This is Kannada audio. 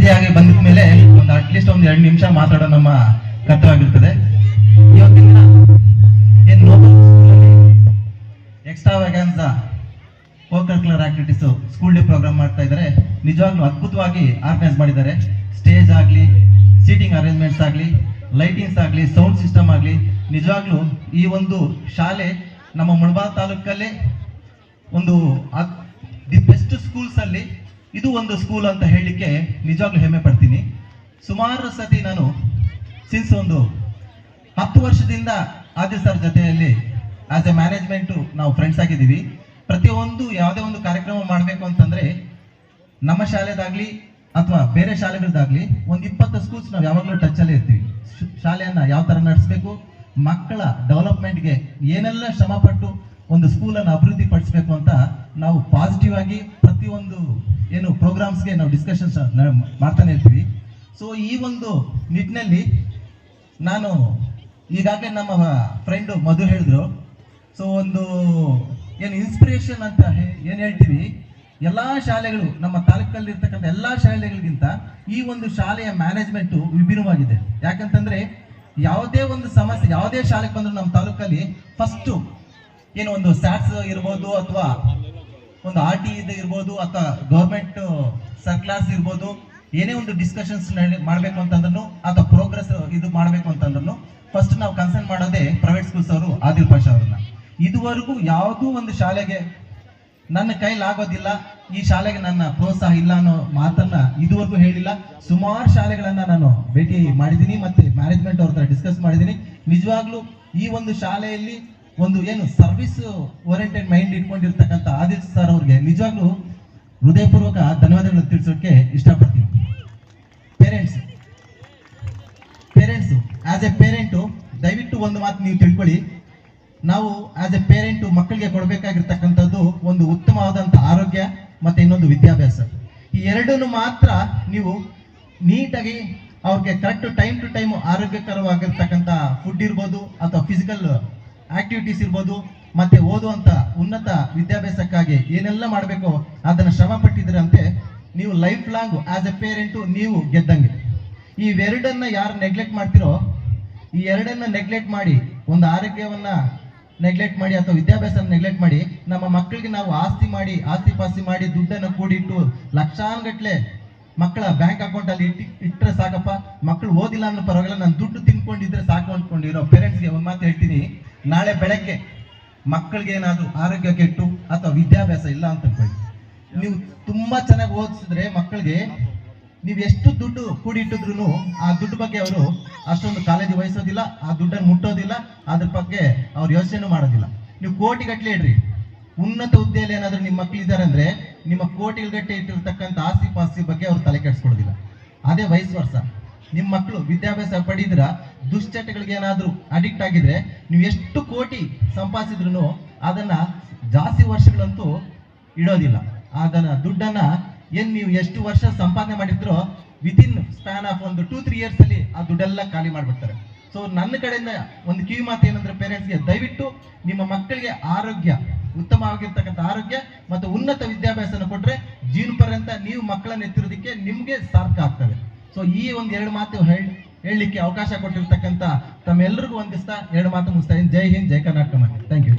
ಅತಿಥಿಯಾಗಿ ಬಂದ ಮೇಲೆ ಒಂದು ಅಟ್ಲೀಸ್ಟ್ ಒಂದು ಎರಡು ನಿಮಿಷ ಮಾತಾಡೋ ನಮ್ಮ ಕರ್ತವ್ಯವಾಗಿರ್ತದೆ. ಇವತ್ತಿನ ದಿನ extra wagons co curricular activities school day programme ಮಾಡ್ತಾ ಇದ್ದಾರೆ. ನಿಜವಾಗ್ಲೂ ಅದ್ಭುತವಾಗಿ ಆರ್ಗನೈಸ್ ಮಾಡಿದ್ದಾರೆ. ಸ್ಟೇಜ್ ಆಗಲಿ ಸೀಟಿಂಗ್ ಅರೇಂಜ್ಮೆಂಟ್ಸ್ ಆಗಲಿ ಲೈಟಿಂಗ್ಸ್ ಆಗಲಿ ಸೌಂಡ್ ಸಿಸ್ಟಮ್ ಆಗಲಿ, ನಿಜವಾಗ್ಲೂ ಈ ಒಂದು ಶಾಲೆ ನಮ್ಮ ಮುಳಬಾಗ ತಾಲೂಕಲ್ಲೇ ಒಂದು ದಿ ಬೆಸ್ಟ್ ಸ್ಕೂಲ್ಸ್ ಅಲ್ಲಿ ಇದು ಒಂದು ಸ್ಕೂಲ್ ಅಂತ ಹೇಳಲಿಕ್ಕೆ ನಿಜವಾಗ್ಲೂ ಹೆಮ್ಮೆ ಪಡ್ತೀನಿ. ಸುಮಾರು ಸತಿ ನಾನು ಸಿನ್ಸ್ ಒಂದು ಹತ್ತು ವರ್ಷದಿಂದ ಆದಿ ಸರ್ ಜೊತೆಯಲ್ಲಿ ಆಸ್ ಎ ಮ್ಯಾನೇಜ್ಮೆಂಟು ನಾವು ಫ್ರೆಂಡ್ಸ್ ಆಗಿದ್ದೀವಿ. ಪ್ರತಿಯೊಂದು ಯಾವುದೇ ಒಂದು ಕಾರ್ಯಕ್ರಮ ಮಾಡಬೇಕು ಅಂತಂದರೆ ನಮ್ಮ ಶಾಲೆದಾಗ್ಲಿ ಅಥವಾ ಬೇರೆ ಶಾಲೆಗಳದ್ದಾಗಲಿ ಒಂದು ಇಪ್ಪತ್ತು ಸ್ಕೂಲ್ಸ್ ನಾವು ಯಾವಾಗಲೂ ಟಚ್ಚಲ್ಲೇ ಇರ್ತೀವಿ. ಶಾಲೆಯನ್ನ ಯಾವ ಥರ ನಡೆಸಬೇಕು, ಮಕ್ಕಳ ಡೆವಲಪ್ಮೆಂಟ್ಗೆ ಏನೆಲ್ಲ ಶ್ರಮಪಟ್ಟು ಒಂದು ಸ್ಕೂಲನ್ನು ಅಭಿವೃದ್ಧಿ ಪಡಿಸಬೇಕು ಅಂತ ನಾವು ಪಾಸಿಟಿವ್ ಆಗಿ ಪ್ರತಿಯೊಂದು ಏನು ಪ್ರೋಗ್ರಾಮ್ಸ್ಗೆ ನಾವು ಡಿಸ್ಕಷನ್ಸ್ ಮಾಡ್ತಾನೆ ಇರ್ತೀವಿ. ಸೊ ಈ ಒಂದು ನಿಟ್ಟಿನಲ್ಲಿ ನಾನು ಈಗಾಗಲೇ ನಮ್ಮ ಫ್ರೆಂಡು ಮಧು ಹೇಳಿದ್ರು. ಸೊ ಒಂದು ಏನು ಇನ್ಸ್ಪಿರೇಷನ್ ಅಂತ ಏನ್ ಹೇಳ್ತೀವಿ? ಎಲ್ಲ ಶಾಲೆಗಳು, ನಮ್ಮ ತಾಲೂಕಲ್ಲಿರ್ತಕ್ಕಂಥ ಎಲ್ಲಾ ಶಾಲೆಗಳಿಗಿಂತ ಈ ಒಂದು ಶಾಲೆಯ ಮ್ಯಾನೇಜ್ಮೆಂಟು ವಿಭಿನ್ನವಾಗಿದೆ. ಯಾಕಂತಂದರೆ ಯಾವುದೇ ಒಂದು ಸಮಸ್ಯೆ, ಯಾವುದೇ ಶಾಲೆಗೆ ಬಂದರೂ ನಮ್ಮ ತಾಲೂಕಲ್ಲಿ ಫಸ್ಟು ಏನು ಒಂದು ಸ್ಯಾಟ್ಸ್ ಇರ್ಬೋದು ಅಥವಾ ಒಂದು ಆರ್ ಟಿ ಇರ್ಬೋದು ಅಥವಾ ಗೌರ್ಮೆಂಟ್ ಸರ್ಕ್ಲಾಸ್ ಇರ್ಬೋದು, ಏನೇ ಒಂದು ಡಿಸ್ಕಷನ್ಸ್ ಮಾಡಬೇಕು ಅಂತಂದ್ರೂ ಅಥವಾ ಪ್ರೋಗ್ರೆಸ್ ಇದು ಮಾಡಬೇಕು ಅಂತಂದ್ರೂ ಫಸ್ಟ್ ನಾವು ಕನ್ಸರ್ನ್ ಮಾಡೋದೇ ಪ್ರೈವೇಟ್ ಸ್ಕೂಲ್ಸ್ ಅವರು ಆದಿಲ್ ಪಾಷಾ ಅವ್ರನ್ನ. ಇದುವರೆಗೂ ಯಾವುದೂ ಒಂದು ಶಾಲೆಗೆ ನನ್ನ ಕೈಲಾಗೋದಿಲ್ಲ ಈ ಶಾಲೆಗೆ ನನ್ನ ಪ್ರೋತ್ಸಾಹ ಇಲ್ಲ ಅನ್ನೋ ಮಾತನ್ನ ಇದುವರೆಗೂ ಹೇಳಿಲ್ಲ. ಸುಮಾರು ಶಾಲೆಗಳನ್ನ ನಾನು ಭೇಟಿ ಮಾಡಿದ್ದೀನಿ, ಮತ್ತೆ ಮ್ಯಾನೇಜ್ಮೆಂಟ್ ಅವ್ರ ಹತ್ರ ಡಿಸ್ಕಸ್ ಮಾಡಿದ್ದೀನಿ. ನಿಜವಾಗ್ಲೂ ಈ ಒಂದು ಶಾಲೆಯಲ್ಲಿ ಒಂದು ಏನು ಸರ್ವಿಸ್ ಓರಿಯೆಂಟೆಡ್ ಮೈಂಡ್ ಇಟ್ಕೊಂಡಿರ್ತಕ್ಕಂಥ ಆದಿತ್ಯ ಸರ್ ಅವ್ರಿಗೆ ನಿಜವಾಗ್ಲೂ ಹೃದಯಪೂರ್ವಕ ಧನ್ಯವಾದಗಳನ್ನು ತಿಳಿಸೋಕೆ ಇಷ್ಟಪಡ್ತೀನಿ. Parents parents as a parent ದಯವಿಟ್ಟು ಒಂದು ಮಾತು ನೀವು ತಿಳ್ಕೊಳ್ಳಿ. ನಾವು ಆಸ್ ಎ ಪೇರೆಂಟು ಮಕ್ಕಳಿಗೆ ಕೊಡಬೇಕಾಗಿರ್ತಕ್ಕಂಥದ್ದು ಒಂದು ಉತ್ತಮವಾದಂಥ ಆರೋಗ್ಯ ಮತ್ತೆ ಇನ್ನೊಂದು ವಿದ್ಯಾಭ್ಯಾಸ. ಈ ಎರಡನ್ನು ಮಾತ್ರ ನೀವು ನೀಟಾಗಿ ಅವ್ರಿಗೆ ಕರೆಕ್ಟ್ ಟೈಮ್ ಟು ಟೈಮ್ ಆರೋಗ್ಯಕರವಾಗಿರ್ತಕ್ಕಂಥ ಫುಡ್ ಇರ್ಬೋದು ಅಥವಾ ಫಿಸಿಕಲ್ ಆಕ್ಟಿವಿಟೀಸ್ ಇರ್ಬೋದು, ಮತ್ತೆ ಓದುವಂತ ಉನ್ನತ ವಿದ್ಯಾಭ್ಯಾಸಕ್ಕಾಗಿ ಏನೆಲ್ಲ ಮಾಡಬೇಕು ಅದನ್ನ ಶ್ರಮ ಪಟ್ಟಿದ್ರಂತೆ, ನೀವು life long as a parent ನೀವು ಗೆದ್ದಂಗೆ. ಎರಡನ್ನ ಯಾರು ನೆಗ್ಲೆಕ್ಟ್ ಮಾಡ್ತಿರೋ, ಈ ಎರಡನ್ನ ನೆಗ್ಲೆಕ್ಟ್ ಮಾಡಿ, ಒಂದು ಆರೋಗ್ಯವನ್ನ ನೆಗ್ಲೆಕ್ಟ್ ಮಾಡಿ ಅಥವಾ ವಿದ್ಯಾಭ್ಯಾಸ ನೆಗ್ಲೆಕ್ಟ್ ಮಾಡಿ, ನಮ್ಮ ಮಕ್ಕಳಿಗೆ ನಾವು ಆಸ್ತಿ ಮಾಡಿ, ಆಸ್ತಿ ಪಾಸ್ತಿ ಮಾಡಿ ದುಡ್ಡನ್ನು ಕೂಡಿಟ್ಟು ಲಕ್ಷಾನುಗಟ್ಲೆ ಮಕ್ಕಳ ಬ್ಯಾಂಕ್ ಅಕೌಂಟ್ ಅಲ್ಲಿ ಇಟ್ಟಿ ಇಟ್ಟರೆ ಸಾಕಪ್ಪ. ಮಕ್ಕಳು ಓದಿಲ್ಲ ಅನ್ನೋ ಪರವಾಗಿಲ್ಲ, ನಾನು ದುಡ್ಡು ತಿನ್ಕೊಂಡಿದ್ರೆ ಸಾಕು ಅಂದ್ಕೊಂಡಿರೋ ಪೇರೆಂಟ್ಸ್ಗೆ ಒಂದು ಮಾತು ಹೇಳ್ತೀನಿ. ನಾಳೆ ಬೆಳಗ್ಗೆ ಮಕ್ಕಳಿಗೆ ಏನಾದ್ರು ಆರೋಗ್ಯ ಕೆಟ್ಟು ಅಥವಾ ವಿದ್ಯಾಭ್ಯಾಸ ಇಲ್ಲ ಅಂತ ಹೇಳಿ ನೀವು ತುಂಬಾ ಚೆನ್ನಾಗಿ ಓದಿಸಿದ್ರೆ ಮಕ್ಕಳಿಗೆ ನೀವು ಎಷ್ಟು ದುಡ್ಡು ಕೂಡಿಟ್ಟಿದ್ರು ಆ ದುಡ್ಡು ಬಗ್ಗೆ ಅವರು ಅಷ್ಟೊಂದು ಕಾಲೇಜ್ ವಹಿಸೋದಿಲ್ಲ, ಆ ದುಡ್ಡನ್ನು ಮುಟ್ಟೋದಿಲ್ಲ, ಅದ್ರ ಬಗ್ಗೆ ಅವ್ರು ಯೋಚನೆ ಮಾಡೋದಿಲ್ಲ. ನೀವು ಕೋಟಿ ಗಟ್ಟಲೆ ಇಡ್ರಿ. ಉನ್ನತ ಹುದ್ದೆಯಲ್ಲಿ ಏನಾದರೂ ನಿಮ್ಮ ಮಕ್ಳು ಇದ್ದಾರೆ ಅಂದ್ರೆ ನಿಮ್ಮ ಕೋಟಿಗಟ್ಟೆ ಇಟ್ಟಿರ್ತಕ್ಕಂಥ ಆಸ್ತಿ ಪಾಸ್ತಿ ಬಗ್ಗೆ ಅವ್ರು ತಲೆ ಕೆಡಿಸ್ಕೊಳ್ಳೋದಿಲ್ಲ. ಅದೇ ವಯಸ್ಸು ವರ್ಷ ನಿಮ್ಮ ಮಕ್ಕಳು ವಿದ್ಯಾಭ್ಯಾಸ ಪಡಿದ್ರ, ದುಶ್ಚಟಗಳಿಗೆ ಏನಾದ್ರೂ ಅಡಿಕ್ಟ್ ಆಗಿದ್ರೆ ನೀವು ಎಷ್ಟು ಕೋಟಿ ಸಂಪಾದಿಸಿದ್ರು ಅದನ್ನ ಜಾಸ್ತಿ ವರ್ಷಗಳಂತೂ ಇಡೋದಿಲ್ಲ. ಅದನ್ನ ದುಡ್ಡನ್ನ ಏನ್ ನೀವು ಎಷ್ಟು ವರ್ಷ ಸಂಪಾದನೆ ಮಾಡಿದ್ರೋ ವಿತಿನ್ ಸ್ಪ್ಯಾನ್ ಆಫ್ ಒಂದು ಟೂ ತ್ರೀ ಇಯರ್ಸ್ ಅಲ್ಲಿ ಆ ದುಡ್ಡೆಲ್ಲ ಖಾಲಿ ಮಾಡ್ಬಿಡ್ತಾರೆ. ಸೊ ನನ್ನ ಕಡೆಯಿಂದ ಒಂದು ಕಿವಿ ಮಾತು ಏನಂದ್ರೆ ಪೇರೆಂಟ್ಸ್ಗೆ ದಯವಿಟ್ಟು ನಿಮ್ಮ ಮಕ್ಕಳಿಗೆ ಆರೋಗ್ಯ, ಉತ್ತಮವಾಗಿರ್ತಕ್ಕಂಥ ಆರೋಗ್ಯ ಮತ್ತು ಉನ್ನತ ವಿದ್ಯಾಭ್ಯಾಸನ ಕೊಟ್ರೆ ಜೀವನ ಪರ್ಯಂತ ನೀವು ಮಕ್ಕಳನ್ನ ಎತ್ತಿರೋದಕ್ಕೆ ನಿಮ್ಗೆ ಸಾರ್ಥಕ ಆಗ್ತವೆ. ಸೊ ಈ ಒಂದು ಎರಡು ಮಾತು ಹೇಳ್, ಹೇಳಲಿಕ್ಕೆ ಅವಕಾಶ ಕೊಟ್ಟಿರ್ತಕ್ಕಂಥ ತಮ್ಮೆಲ್ಲರಿಗೂ ಒಂದಿಸ್ತಾ ಎರಡು ಮಾತು ಮುಗಿಸ್ತಾ ಇದ್ದೀನಿ. ಜೈ ಹಿಂದ್, ಜೈ ಕರ್ನಾಟಕ ಥ್ಯಾಂಕ್ ಯು